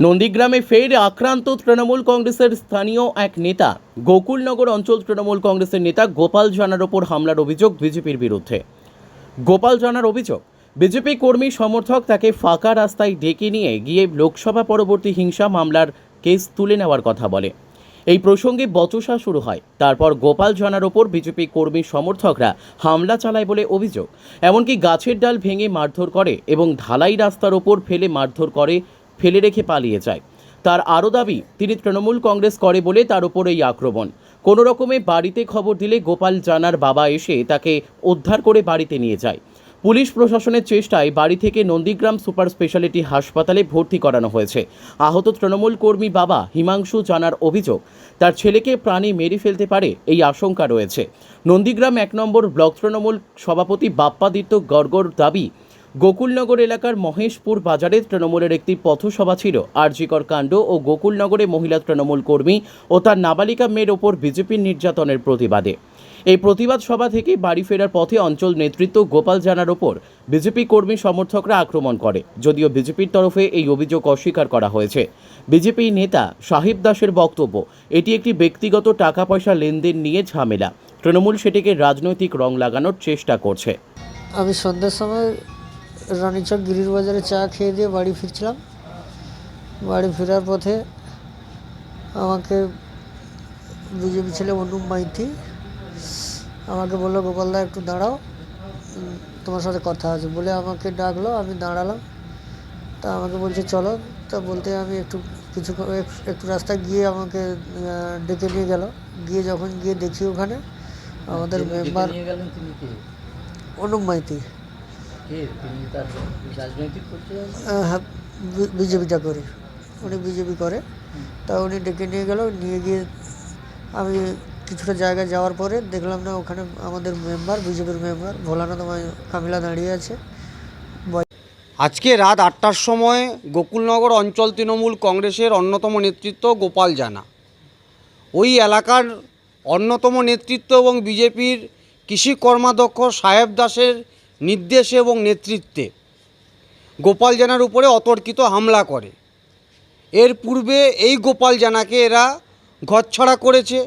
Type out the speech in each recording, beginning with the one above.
নন্দীগ্রামে ফের আক্রান্ত তৃণমূল কংগ্রেসের স্থানীয় এক নেতা। গোকুলনগর অঞ্চল তৃণমূল কংগ্রেসের নেতা গোপাল জানার ওপর হামলার অভিযোগ বিজেপির বিরুদ্ধে। গোপাল জানার অভিযোগ, বিজেপি কর্মী সমর্থক তাকে ফাঁকা রাস্তায় ডেকে নিয়ে গিয়ে লোকসভা পরবর্তী হিংসা মামলার কেস তুলে নেওয়ার কথা বলে। এই প্রসঙ্গে বচসা শুরু হয়। তারপর গোপাল জানার ওপর বিজেপি কর্মী সমর্থকরা হামলা চালায় বলে অভিযোগ। এমনকি গাছের ডাল ভেঙে মারধর করে এবং ঢালাই রাস্তার ওপর ফেলে মারধর করে ফেলে রেখে পালিয়ে যায়। তার আরও দাবি, তিনি তৃণমূল কংগ্রেস করে বলে তার উপর এই আক্রমণ। কোনো রকমে বাড়িতে খবর দিলে গোপাল জানার বাবা এসে তাকে উদ্ধার করে বাড়িতে নিয়ে যায়। পুলিশ প্রশাসনের চেষ্টায় বাড়ি থেকে নন্দীগ্রাম সুপার স্পেশালিটি হাসপাতালে ভর্তি করানো হয়েছে। আহত তৃণমূল কর্মী বাবা হিমাংশু জানার অভিযোগ, তার ছেলেকে প্রাণী মেরে ফেলতে পারে এই আশঙ্কা রয়েছে। নন্দীগ্রাম এক নম্বর ব্লক তৃণমূল সভাপতি বাপ্পাদিত্য গড়গড় দাবি গোকুলনগর এলাকার মহেশপুর বাজারে তৃণমূলের একটি পথসভা ছিল। আরজিকর কাণ্ড ও গোকুলনগরে মহিলা তৃণমূল কর্মী ও তার নাবালিকা মেয়ের ওপর বিজেপির নির্যাতনের প্রতিবাদে। এই প্রতিবাদ সভা থেকে বাড়ি ফেরার পথে অঞ্চল নেতৃত্ব গোপাল জানার ওপর বিজেপি কর্মী সমর্থকরা আক্রমণ করে, যদিও বিজেপির তরফে এই অভিযোগ অস্বীকার করা হয়েছে। বিজেপি নেতা সাহিব দাসের বক্তব্য, এটি একটি ব্যক্তিগত টাকা পয়সা লেনদেন নিয়ে ঝামেলা। তৃণমূল সেটিকে রাজনৈতিক রং লাগানোর চেষ্টা করছে। আমি সন্ধ্যার সময় রানীচক গিরির বাজারে চা খেয়ে দিয়ে বাড়ি ফিরছিলাম। বাড়ি ফেরার পথে আমাকে বিজেপি ছেলে অনুপ মাইতি আমাকে বলল গোপালদা একটু দাঁড়াও। তোমার সাথে কথা আছে। বলে আমাকে ডাকলো আমি দাঁড়ালাম। তা আমাকে বলছে চলো। তা বলতে আমি একটু কিছু একটু রাস্তা গিয়ে আমাকে ডেকে নিয়ে গেল। গিয়ে যখন গিয়ে দেখি ওখানে আমাদের মেম্বার অনুপ মাইতি। বিজেপিটা করে। উনি বিজেপি করে। তা উনি ডেকে নিয়ে গেল নিয়ে গিয়ে আমি কিছুটা জায়গায় যাওয়ার পরে দেখলাম না ওখানে আমাদের মেম্বার বিজেপির মেম্বার ভোলানাথ কামিলা দাঁড়িয়ে আছে। আজকে রাত আটটার সময় গোকুলনগর অঞ্চল তৃণমূল কংগ্রেসের অন্যতম নেতৃত্ব গোপাল জানা। ওই এলাকার অন্যতম নেতৃত্ব এবং বিজেপির কৃষি কর্মাধ্যক্ষ সাহেব দাসের নির্দেশে এবং নেতৃত্বে গোপাল জানার উপরে অতর্কিত হামলা করে। এর পূর্বে এই গোপাল জানাকে এরা ঘরছড়া করেছে।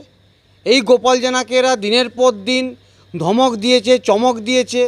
এই গোপাল জানাকে এরা দিনের পর দিন ধমক দিয়েছে, চমক দিয়েছে।